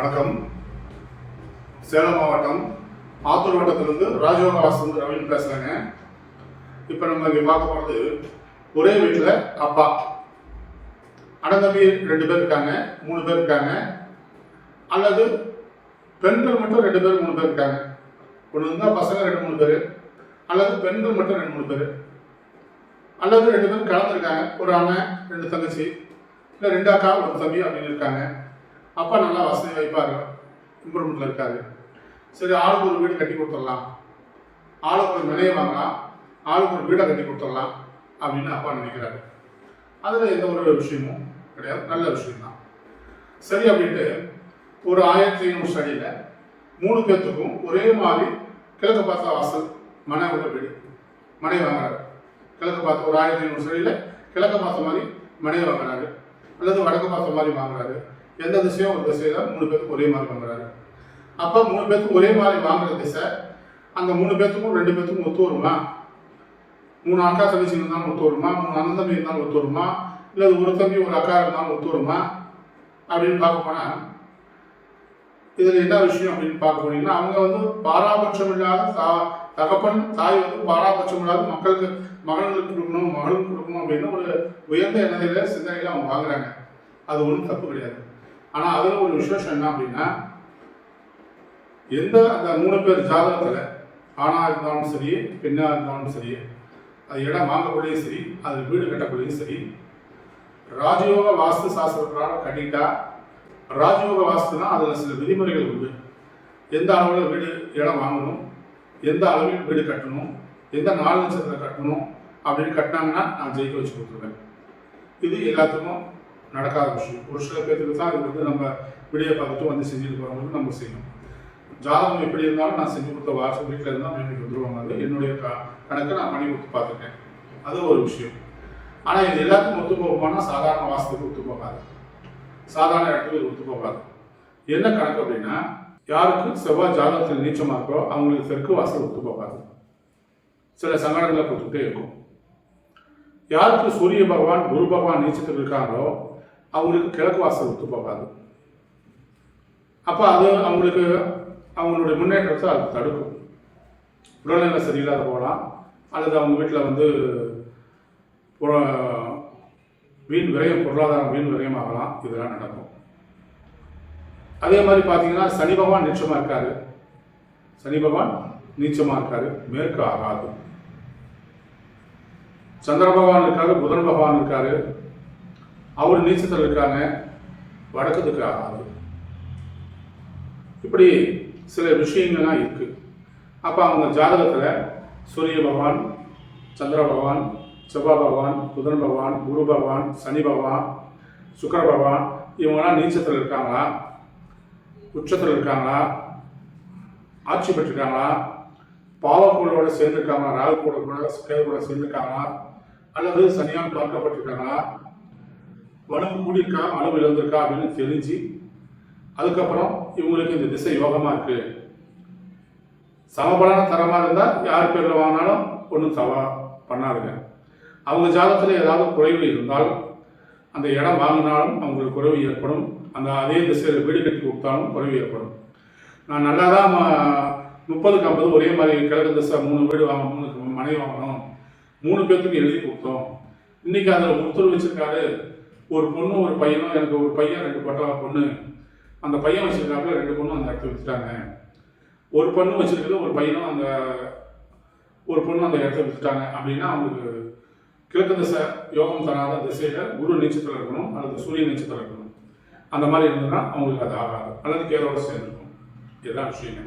வணக்கம். சேலம் மாவட்டம் ஆத்தூர் வட்டத்திலிருந்து ராஜயோக வந்து ரவின்னு பேசுகிறேங்க இப்போ நம்ம இங்கே பார்க்க போகிறது ஒரே வீட்டில் அப்பா. அண்ணன் தம்பி ரெண்டு பேர் இருக்காங்க மூணு பேர் இருக்காங்க. அல்லது பெண்கள் மட்டும் ரெண்டு பேர் மூணு பேர் இருக்காங்க. ஒன்று இருந்தால் பசங்க ரெண்டு மூணு பேர். அல்லது பெண்கள் மட்டும் ரெண்டு மூணு பேர். அல்லது ரெண்டு பேரும் கலந்துருக்காங்க. ஒரு அண்ணன் ரெண்டு தங்கச்சி. இல்லை ரெண்டு அக்கா ஒரு தம்பி அப்படின்னு இருக்காங்க. அப்பா நல்லா வசதி வைப்பார் இம்ப்ரூவ்மெண்ட்டில் இருக்காரு. சரி ஆளுக்கு ஒரு வீடு கட்டி கொடுத்துடலாம். ஆளுக்கு ஒரு நிலையை வாங்கலாம். ஆளுக்கு ஒரு வீடை கட்டி கொடுத்துடலாம் அப்படின்னு அப்பா நினைக்கிறாரு. அதில் எந்த ஒரு விஷயமும் கிடையாது. நல்ல விஷயம்தான். சரி அப்படின்ட்டு ஒரு ஆயிரத்தி ஐநூறு ஸ்டடியில் மூணு பேர்த்துக்கும் ஒரே மாதிரி கிழக்கு பார்த்த வாசல் மனை உள்ள வீடு மனை வாங்குறாரு. கிழக்கு பார்த்த ஒரு ஆயிரத்தி ஐநூறு ஸ்டடியில் கிழக்கு பார்த்த மாதிரி மனை வாங்குறாரு. அல்லது வடக்கு பார்த்த மாதிரி வாங்குறாரு. எந்த திசையும் ஒரு திசையில மூணு பேருக்கு ஒரே மாதிரி வாங்குறாரு. அப்போ மூணு பேருக்கு ஒரே மாதிரி வாங்குற திசை அந்த மூணு பேர்த்துக்கும் ரெண்டு பேர்த்துக்கும் ஒத்து வருமா? மூணு அக்கா தங்கச்சி இருந்தாலும் ஒத்து வருமா? மூணு அண்ணன் தம்பி இருந்தாலும் ஒத்து வருமா? இல்லை ஒரு தம்பி ஒரு அக்கா இருந்தாலும் ஒத்து வருமா? அப்படின்னு பார்க்க போனால் இதில் என்ன விஷயம் அப்படின்னு பார்க்க போனீங்கன்னா அவங்க வந்து பாராபட்சம் இல்லாத தா தகப்பன் தாய் வந்து பாராபட்சம் இல்லாத மக்களுக்கு மகன்களுக்கு கொடுக்கணும் மகளுக்கு கொடுக்கணும் அப்படின்னு ஒரு உயர்ந்த எண்ணத்தில சிந்தனையில் அவங்க வாங்குறாங்க. அது ஒன்றும் தப்பு கிடையாது. ஆனால் அதில் ஒரு விசேஷம் என்ன அப்படின்னா எந்த அந்த மூணு பேர் ஜாதகத்தில் ஆணாக இருந்தாலும் சரி பெண்ணாக இருந்தாலும் சரி அது இடம் வாங்கக்குள்ளேயும் சரி அது வீடு கட்டக்குள்ளேயும் சரி ராஜயோக வாஸ்து சாஸ்திரத்தினால் கட்டிட்டா ராஜயோக வாஸ்துனா அதில் சில விதிமுறைகள் உண்டு. எந்த அளவில் வீடு இடம் வாங்கணும் எந்த அளவில் வீடு கட்டணும் எந்த நாலு லட்சத்தில் கட்டணும் அப்படின்னு கட்டினாங்கன்னா நான் ஜெயிக்க வச்சு கொடுத்துருவேன். இது எல்லாத்துக்கும் நடக்காத விஷயம். ஒரு சில பேர்த்துக்கு தான் இது வந்து நம்ம வீடியோ பார்த்துட்டு வந்து செஞ்சுட்டு போகிறவங்களுக்கு நம்ம செய்யணும். ஜாதகம் எப்படி இருந்தாலும் நான் செஞ்சு கொடுத்த வாசல் வீட்டில் இருந்தால் வீட்டுக்கு வந்துருவாங்க. அது என்னுடைய க கணக்கு நான் பண்ணி கொடுத்து பார்த்துருக்கேன். அது ஒரு விஷயம். ஆனால் இது எல்லாத்துக்கும் ஒத்து போகுமானா சாதாரண வாசத்துக்கு ஒத்து போகாது. சாதாரண இடத்துக்கு இது ஒத்து போகாது. என்ன கணக்கு அப்படின்னா யாருக்கு செவ்வாய் ஜாதகத்தில் நீச்சமாக இருக்கோ அவங்களுக்கு தெற்கு வாசல் ஒத்து போகாது. சில சங்கடங்களை கொடுத்துட்டே இருக்கும். யாருக்கு சூரிய பகவான் குரு பகவான் நீச்சத்தில் இருக்காங்களோ அவங்களுக்கு கிழக்கு வாசல் ஒத்து போகாது அப்போ அது அவங்களுக்கு அவங்களுடைய முன்னேற்றத்தை அது தடுக்கும். உடல்நிலை சரியில்லாத போகலாம் அல்லது அவங்க வீட்டில் வந்து வீண் விரயம் பொருளாதாரம் வீண் விரயம் ஆகலாம். இதெல்லாம் நடக்கும். அதே மாதிரி பார்த்தீங்கன்னா சனி பகவான் நீச்சமாக இருக்காரு. சனி பகவான் நீச்சமாக இருக்காரு. மேற்கு ஆகாது. சந்திர பகவான் இருக்காரு புதன் பகவான் இருக்காரு. அவர் நீச்சத்தில் இருக்காங்க வடக்குதுக்கு ஆகாது இப்படி சில விஷயங்கள்லாம் இருக்கு. அப்போ அவங்க ஜாதகத்தில் சூரிய பகவான் சந்திர பகவான் செவ்வாய் பகவான் புதன் பகவான் குரு பகவான் சனி பகவான் சுக்கர பகவான் இவங்கெல்லாம் நீச்சத்தில் இருக்காங்களா? உச்சத்தில் இருக்காங்களா? ஆட்சி பெற்றிருக்காங்களா? பாவக்கூடோட சேர்ந்துருக்காங்களா? ராகு கூட கூட கேது கூட சேர்ந்துருக்காங்களா? அல்லது சனியால் பார்க்கப்பட்டிருக்காங்களா? வலுவு கூடியிருக்கா வலுவு இழந்திருக்கா அப்படின்னு தெரிஞ்சு அதுக்கப்புறம் இவங்களுக்கு இந்த திசை யோகமாக இருக்கு. சமபலன தரமாக இருந்தால் யார் பேரில் வாங்கினாலும் ஒன்றும் தவா பண்ணாதுங்க. அவங்க ஜாதகத்தில் ஏதாவது குறைவு இருந்தால் அந்த இடம் வாங்கினாலும் அவங்களுக்கு குறைவு ஏற்படும். அந்த அதே திசையில் வீடு கட்டி கொடுத்தாலும் குறைவு ஏற்படும். நான் நல்லா தான் முப்பதுக்கு ஐம்பது ஒரே மாதிரி கிழக்கு திசை மூணு வீடு வாங்கணும் மூணு மனை வாங்கணும். மூணு பேர்த்துக்கு எழுதி கொடுத்தோம். இன்னைக்கு அதில் ஒருத்தர் வச்சிருக்காரு. ஒரு பொண்ணு ஒரு பையனும் எனக்கு ஒரு பையன் ரெண்டு பட்டா பொண்ணு. அந்த பையன் வச்சுருக்காப்புல ரெண்டு பொண்ணும் அந்த இடத்துல வச்சுட்டாங்க ஒரு பொண்ணு வச்சிருக்கிறது ஒரு பையனும் அந்த ஒரு பொண்ணு அந்த இடத்துல வச்சுட்டாங்க அப்படின்னா அவங்களுக்கு கிழக்கு திசை யோகம் தராத திசையில் குரு நீச்சத்தில் இருக்கணும் அல்லது சூரிய நீச்சத்தில் இருக்கணும். அந்த மாதிரி இருந்ததுன்னா அவங்களுக்கு அது ஆகாது. அல்லது கேரோட சேர்ந்துருக்கும் இதுதான் விஷயமே.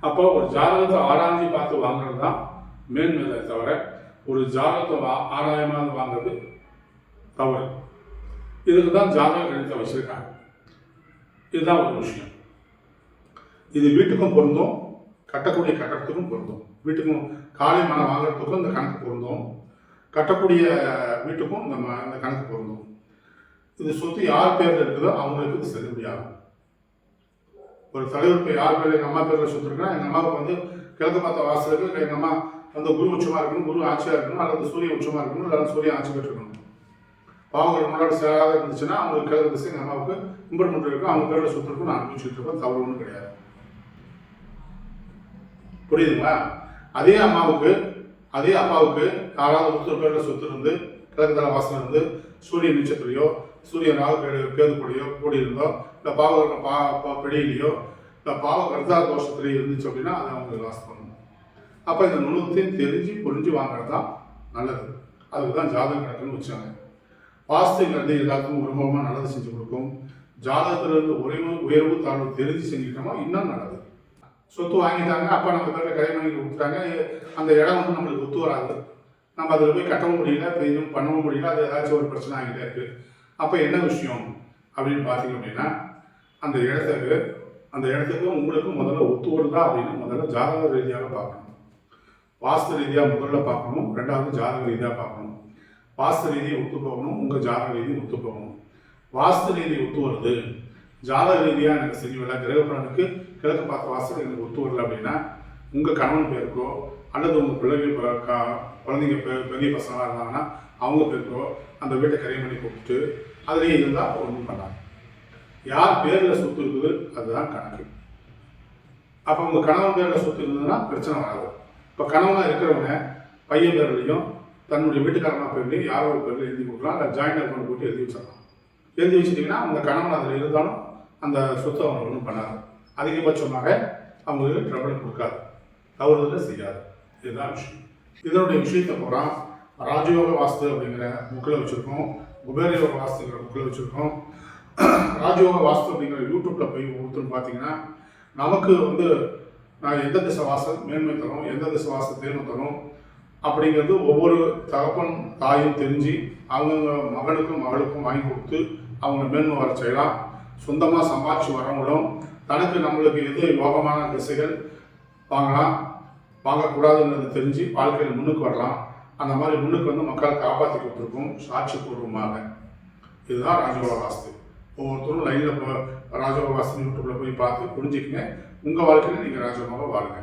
அப்போ ஒரு ஜாதகத்தை ஆராய்ச்சி பார்த்து வாங்குறது தான் மேன்மேதை தவிர ஒரு ஜாதகத்தை வா- ஆராயமாக வாங்குறது தவறு. இதுக்கு தான் ஜாதக கணிதத்தை வச்சுருக்காங்க. இதுதான் ஒரு விஷயம். இது வீட்டுக்கும் பொருந்தும் கட்டக்கூடிய கட்டடத்துக்கும் பொருந்தும். வீட்டுக்கும் காலை மனம் வாங்குறதுக்கும் இந்த கணக்கு பொருந்தும். கட்டக்கூடிய வீட்டுக்கும் இந்த இந்த கணக்கு பொருந்தும். இது சொத்து யார் பேரில் இருக்குதோ அவங்களுக்கு இது செல்லுபடியாகும் ஒரு தலைவர் இப்போ யார் பேர் எங்கள் அம்மா பேரில் சொத்து இருக்குன்னா அம்மாவுக்கு வந்து கிழக்கு பார்த்த வாசலுக்கு எங்கள் அம்மா வந்து குரு உச்சமாக இருக்கணும் குரு ஆட்சியாக இருக்கணும் அல்லது சூரிய உச்சமாக இருக்கணும் அல்லது சூரிய ஆட்சி பெற்றிருக்கணும் பாவங்கள் முன்னாடி சேராத இருந்துச்சுன்னா அவங்களுக்கு கிழக்கு திசை எங்கள் அம்மாவுக்கு இம்ப்ரூவ்மெண்ட் இருக்கும். அவங்க பேரில் சொத்து இருக்கும். நான் அனுப்பிச்சுட்டு இருக்கோம் தவறு ஒன்றும் கிடையாது. புரியுதுங்களா? அதே அம்மாவுக்கு அதே அப்பாவுக்கு யாராவது ஒருத்தர் பேரில் சொத்து இருந்து கிழக்கு தல வாசல் இருந்து சூரிய நட்சத்திரையோ சூரியன் ராகு கேது கூடியோ கூடி இருந்தோ இல்லை பாவ பா பா பிடியிலையோ இல்லை பாவ கர்த்தா தோஷத்திலேயோ இருந்துச்சு அப்படின்னா அதை அவங்க லாஸ் பண்ணணும். அப்போ இந்த நுணுகத்தையும் தெரிஞ்சு புரிஞ்சு வாங்குறது தான் நல்லது. அதுக்கு தான் ஜாதகம் கணக்குன்னு வச்சாங்க வாஸ்துங்கிறது எல்லாத்துக்கும் உருவமாக நல்லது செஞ்சு கொடுக்கும். ஜாதகத்தில் இருந்து உயர்வு உயர்வு தாழ்வு தெரிஞ்சு செஞ்சுக்கிட்டோமா இன்னும் நல்லது. சொத்து வாங்கிட்டாங்க அப்பா நம்ம பேரில் கை வாங்கி கொடுத்துட்டாங்க. அந்த இடம் வந்து நம்மளுக்கு ஒத்து வராது. நம்ம அதில் போய் கட்டவும் முடியல பெய்யும் பண்ணவும் முடியல அது ஏதாச்சும் ஒரு பிரச்சனை ஆகிட்டே இருக்குது அப்போ என்ன விஷயம் அப்படின்னு பார்த்தீங்க அப்படின்னா அந்த இடத்துக்கு அந்த இடத்துக்கு உங்களுக்கு முதல்ல ஒத்து வருதா அப்படின்னு முதல்ல ஜாதக ரீதியாக பார்க்கணும். வாஸ்து ரீதியாக முதல்ல பார்க்கணும் ரெண்டாவது ஜாதக ரீதியாக பார்க்கணும். வாஸ்து ரீதியை ஒத்து போகணும் உங்கள் ஜாதக ரீதி ஒத்து போகணும். வாஸ்து ரீதி ஒத்து வருது. ஜாதக ரீதியாக எனக்கு சரியில்லை கிரகப்பலனுக்கு கிழக்கு பார்த்த வாசல் எனக்கு ஒத்து வரல அப்படின்னா உங்கள் கணவன் பேருக்கோ அல்லது உங்கள் பிள்ளைகள் குழந்தைங்க பெ- பெரிய பசங்களாக இருந்தாங்கன்னா அவங்க பேருக்கோ அந்த வீட்டை கரை பண்ணி கூப்பிட்டு அதுலேயே இருந்தால் ஒன்றும் பண்ணாங்க யார் பேரில் சொத்து இருக்குது அதுதான் கணக்கு. அப்போ உங்கள் கணவன் பேரில் சொத்து இருந்ததுன்னா பிரச்சனை வராது. இப்போ கணவனாக இருக்கிறவங்க பையன் பேர்லையும் தன்னுடைய வீட்டுக்காரமா பேர்லையும் யாரோ ஒரு பேரில் எழுதி கொடுக்கலாம் இல்லை ஜாயிண்ட் அக்கௌண்ட் போட்டு எழுதி வச்சிடலாம். எழுதி வச்சிட்டிங்கன்னா அவங்க கணவன் அதில் இருந்தாலும் அந்த சொத்தை அவங்க ஒன்றும் பண்ணாது. அதிகபட்சமாக அவங்களுக்கு ட்ரபிள் கொடுக்காது. தவறுதலை செய்யாது. இதுதான் விஷயம். இதனுடைய விஷயத்தை பூரா ராஜயோக வாஸ்து அப்படிங்கிற புக்கில் வச்சுருக்கோம். குபேரயோக வாஸ்துங்கிற புக்கில் வச்சுருக்கோம். ராஜயோக வாஸ்து அப்படிங்கிற யூடியூப்பில் போய் ஒருத்தர் பார்த்தீங்கன்னா நமக்கு வந்து நான் எந்த திசை வாசல் மேன்மை தரும் எந்த திசை வாசல் தேர்வு தரும் அப்படிங்கிறது ஒவ்வொரு தகப்பன் தாயும் தெரிஞ்சு அவங்க மகனுக்கும் மகளுக்கும் வாங்கி கொடுத்து அவங்க மேன்மை வர செய்யலாம். சொந்தமாக சம்பாதிச்சு வரவங்களும் தனக்கு நம்மளுக்கு எது யோகமான திசைகள் வாங்கலாம். வாங்கக்கூடாதுன்றது தெரிஞ்சு வாழ்க்கையில் முன்னுக்கு வரலாம். அந்த மாதிரி முன்னுக்கு வந்து மக்களை காப்பாற்றி கொடுத்துருக்கோம். சாட்சி பூர்வமாக இதுதான் ராஜயோக வாஸ்து. ஒவ்வொருத்தரும் லைனில் ராஜயோக வாஸ்து யூடியூப்பில் போய் பார்த்து புரிஞ்சுக்கங்க. உங்கள் வாழ்க்கையில் நீங்கள் ராஜயோகமாக வாழுங்க.